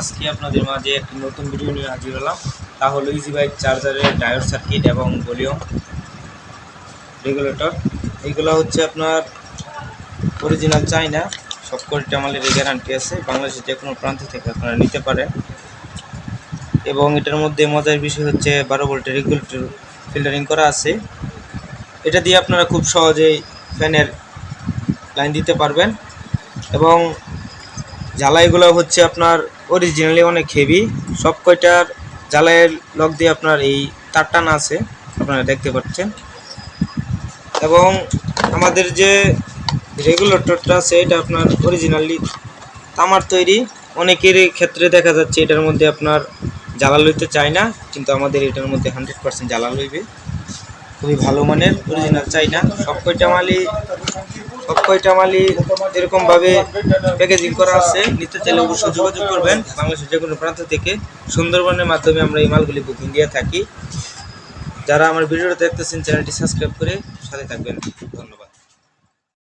আজকে আপনাদের মাঝে একটি নতুন ভিডিও নিয়ে হাজির হলাম। তা হলো ইজি বাইক চার্জারের ডায়োড সার্কিট এবং ভলিউম রেগুলেটর এইগুলো হচ্ছে আপনার অরিজিনাল চাইনা সব কোয়ালিটি আমাদের গ্যারান্টি আছে। বাংলাদেশের যে কোনো প্রান্ত থেকে আপনারা নিতে পারেন। এবং এটার মধ্যে মজার বিষয় হচ্ছে বারো ভোল্টের রেগুলেটর ফিল্টারিং করা আছে। এটা দিয়ে আপনারা খুব সহজেই ফ্যানের লাইন দিতে পারবেন। এবং জ্বালাইগুলো হচ্ছে আপনার অরিজিনালি অনেক হেভি সব কয়টার জ্বালাইয়ের লক দিয়ে আপনার এই তার টানা আছে, আপনারা দেখতে পাচ্ছেন। এবং আমাদের যে রেগুলেটরটা আছে, এটা আপনার অরিজিনালি তামার তৈরি। অনেকেরই ক্ষেত্রে দেখা যাচ্ছে এটার মধ্যে আপনার জ্বালা লইতে চায় না, কিন্তু আমাদের এটার মধ্যে হান্ড্রেড পার্সেন্ট জ্বালা লইবে। খুবই ভালো মানের অরিজিনাল চাই না। সব কয়টা মালই সব টামালি মালই এরকমভাবে প্যাকেজিং করা আছে, নিতে চাইলে অবশ্যই যোগাযোগ করবেন। বাংলাদেশের যে কোনো প্রান্ত থেকে সুন্দরবনের মাধ্যমে আমরা এই মালগুলি বুকিং দিয়ে থাকি। যারা আমার ভিডিওটা দেখতেছেন, চ্যানেলটি সাবস্ক্রাইব করে সাথে থাকবেন। ধন্যবাদ।